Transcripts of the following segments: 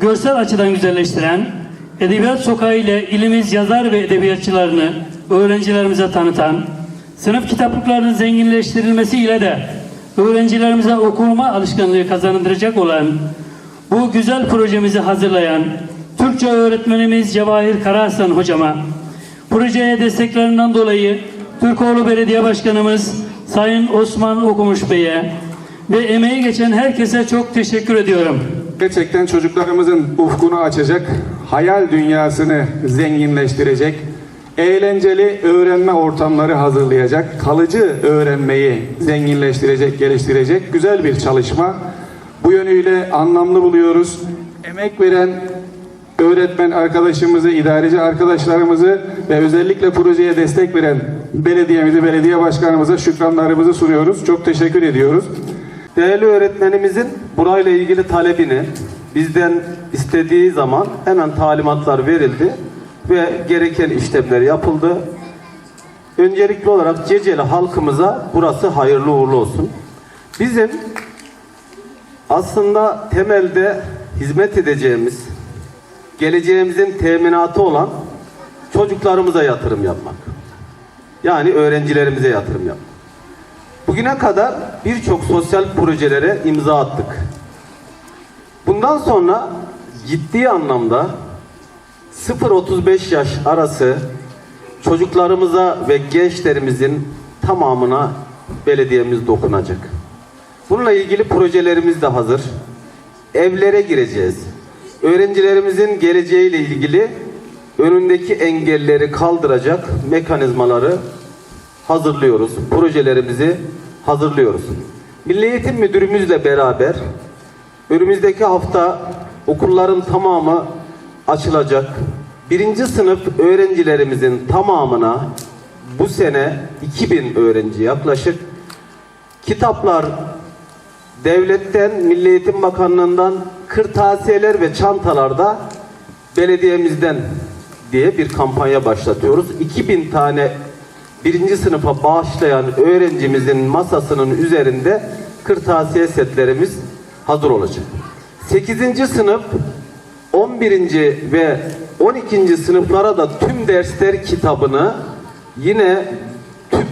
görsel açıdan güzelleştiren Edebiyat Sokağı ile ilimiz yazar ve edebiyatçılarını öğrencilerimize tanıtan, sınıf kitaplıklarının zenginleştirilmesi ile de öğrencilerimize okuma alışkanlığı kazandıracak olan bu güzel projemizi hazırlayan Türkçe öğretmenimiz Cevahir Karahasan hocama, projeye desteklerinden dolayı Türkoğlu Belediye Başkanımız Sayın Osman Okumuş Bey'e ve emeği geçen herkese çok teşekkür ediyorum. Gerçekten çocuklarımızın ufkunu açacak, hayal dünyasını zenginleştirecek, eğlenceli öğrenme ortamları hazırlayacak, kalıcı öğrenmeyi zenginleştirecek, geliştirecek güzel bir çalışma. Bu yönüyle anlamlı buluyoruz. Emek veren öğretmen arkadaşımızı, idareci arkadaşlarımızı ve özellikle projeye destek veren belediyemizi, belediye başkanımıza şükranlarımızı sunuyoruz. Çok teşekkür ediyoruz. Değerli öğretmenimizin burayla ilgili talebini bizden istediği zaman hemen talimatlar verildi ve gereken işlemler yapıldı. Öncelikli olarak Ceceli halkımıza burası hayırlı uğurlu olsun. Bizim aslında temelde hizmet edeceğimiz, geleceğimizin teminatı olan çocuklarımıza yatırım yapmak. Yani öğrencilerimize yatırım yapmak. Bugüne kadar birçok sosyal projelere imza attık. Bundan sonra ciddi anlamda 0-35 yaş arası çocuklarımıza ve gençlerimizin tamamına belediyemiz dokunacak. Bununla ilgili projelerimiz de hazır. Evlere gireceğiz. Öğrencilerimizin geleceğiyle ilgili önündeki engelleri kaldıracak mekanizmaları hazırlıyoruz. Projelerimizi hazırlıyoruz. Milli Eğitim Müdürümüzle beraber önümüzdeki hafta okulların tamamı açılacak. Birinci sınıf öğrencilerimizin tamamına bu sene 2000 öğrenci yaklaşık kitaplar devletten, Milli Eğitim Bakanlığı'ndan kırtasiyeler ve çantalarda belediyemizden diye bir kampanya başlatıyoruz. 2000 tane birinci sınıfa bağışlayan öğrencimizin masasının üzerinde kırtasiye setlerimiz hazır olacak. 8. sınıf 11. ve 12. sınıflara da tüm dersler kitabını yine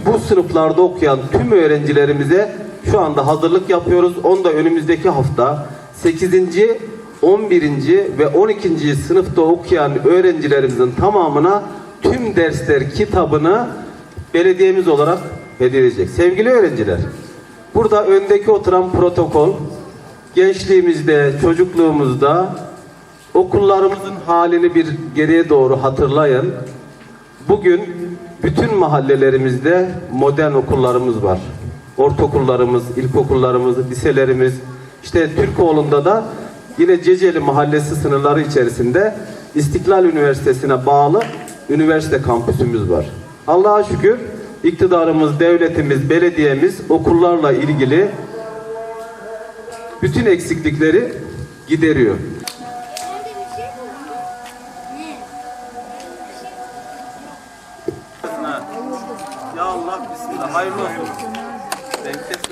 bu sınıflarda okuyan tüm öğrencilerimize şu anda hazırlık yapıyoruz. Onu da önümüzdeki hafta 8. 11. ve 12. sınıfta okuyan öğrencilerimizin tamamına tüm dersler kitabını belediyemiz olarak hediye edecek. Sevgili öğrenciler, burada öndeki oturan protokol gençliğimizde, çocukluğumuzda okullarımızın halini bir geriye doğru hatırlayın. Bugün bütün mahallelerimizde modern okullarımız var. Ortaokullarımız, ilkokullarımız, liselerimiz. İşte Türkoğlu'nda da yine Ceceli Mahallesi sınırları içerisinde İstiklal Üniversitesi'ne bağlı üniversite kampüsümüz var. Allah'a şükür iktidarımız, devletimiz, belediyemiz okullarla ilgili bütün eksiklikleri gideriyor. Ya Allah bismillah hayırlı olsun. Denk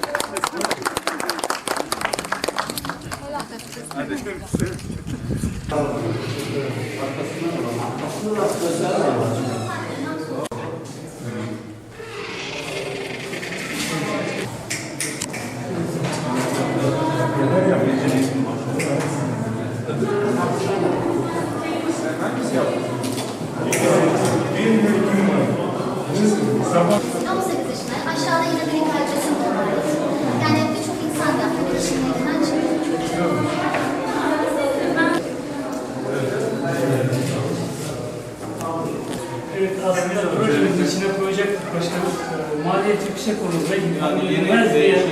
başkanım. Ee, Maliyeti yüksek olur ve ilgilenilmez diye.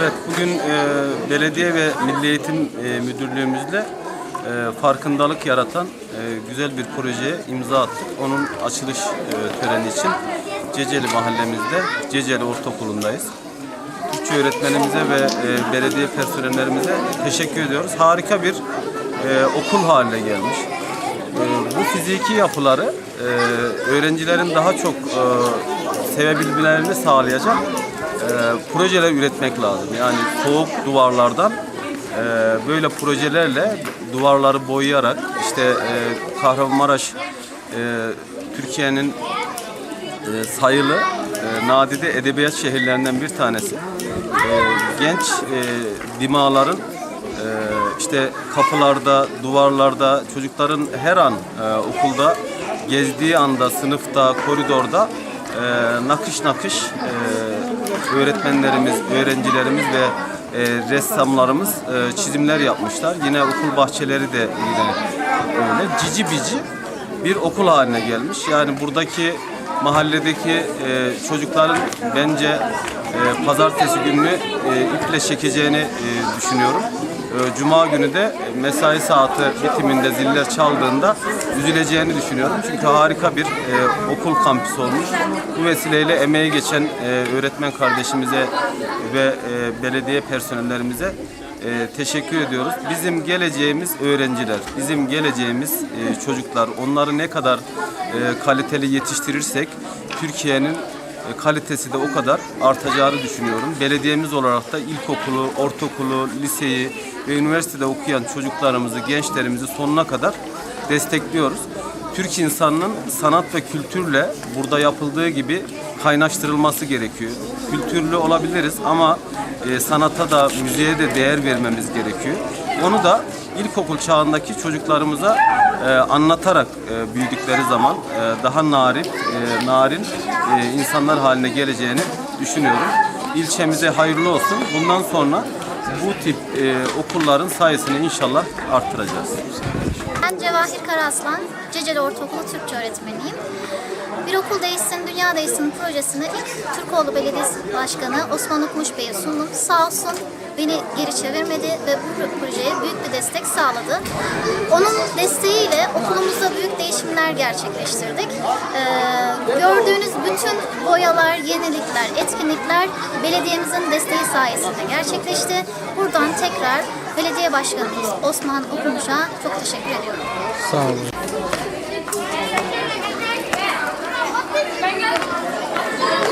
Evet, bugün e, belediye ve Milli Eğitim e, Müdürlüğümüzle e, farkındalık yaratan e, güzel bir projeye imza attık. Onun açılış e, töreni için Ceceli mahallemizde, Ceceli Ortaokulu'ndayız. Türkçe öğretmenimize ve e, belediye personellerimize teşekkür ediyoruz. Harika bir e, okul haline gelmiş. E, bu fiziki yapıları e, öğrencilerin daha çok e, sevebilmelerini sağlayacak e, projeler üretmek lazım. Yani soğuk duvarlardan böyle projelerle duvarları boyayarak işte Kahramanmaraş Türkiye'nin sayılı nadide edebiyat şehirlerinden bir tanesi. Genç dimaların işte kapılarda, duvarlarda, çocukların her an e, okulda gezdiği anda, sınıfta, koridorda e, nakış nakış e, öğretmenlerimiz, öğrencilerimiz ve e, ressamlarımız e, çizimler yapmışlar. Yine okul bahçeleri de yine öyle. Cici bici bir okul haline gelmiş. Yani buradaki mahalledeki e, çocukların bence e, pazartesi gününü e, iple çekeceğini e, düşünüyorum. E, Cuma günü de mesai saati bitiminde ziller çaldığında üzüleceğini düşünüyorum. Çünkü harika bir e, okul kampüsü olmuş. Bu vesileyle emeği geçen e, öğretmen kardeşimize ve e, belediye personellerimize teşekkür ediyoruz. Bizim geleceğimiz öğrenciler, bizim geleceğimiz çocuklar. Onları ne kadar kaliteli yetiştirirsek Türkiye'nin kalitesi de o kadar artacağını düşünüyorum. Belediyemiz olarak da ilkokulu, ortaokulu, liseyi ve üniversitede okuyan çocuklarımızı, gençlerimizi sonuna kadar destekliyoruz. Türk insanının sanat ve kültürle burada yapıldığı gibi kaynaştırılması gerekiyor. Kültürlü olabiliriz ama e, sanata da müziğe de değer vermemiz gerekiyor. Onu da ilkokul çağındaki çocuklarımıza e, anlatarak e, büyüdükleri zaman e, daha narin, e, narin e, insanlar haline geleceğini düşünüyorum. İlçemize hayırlı olsun. Bundan sonra bu tip e, okulların sayısını inşallah arttıracağız. Ben Cevahir Karaslan, Ceceli Ortaokulu Türkçe öğretmeniyim. Bir okul değişsin, dünya değişsin projesini ilk Türkoğlu Belediyesi Başkanı Osman Okumuş Bey'e sundum. Sağ olsun beni geri çevirmedi ve bu projeye büyük bir destek sağladı. Onun desteğiyle okulumuzda büyük değişimler gerçekleştirdik. Ee, gördüğünüz bütün boyalar, yenilikler, etkinlikler belediyemizin desteği sayesinde gerçekleşti. Buradan tekrar belediye başkanımız Osman Okumuş'a çok teşekkür ediyorum. Sağ olun.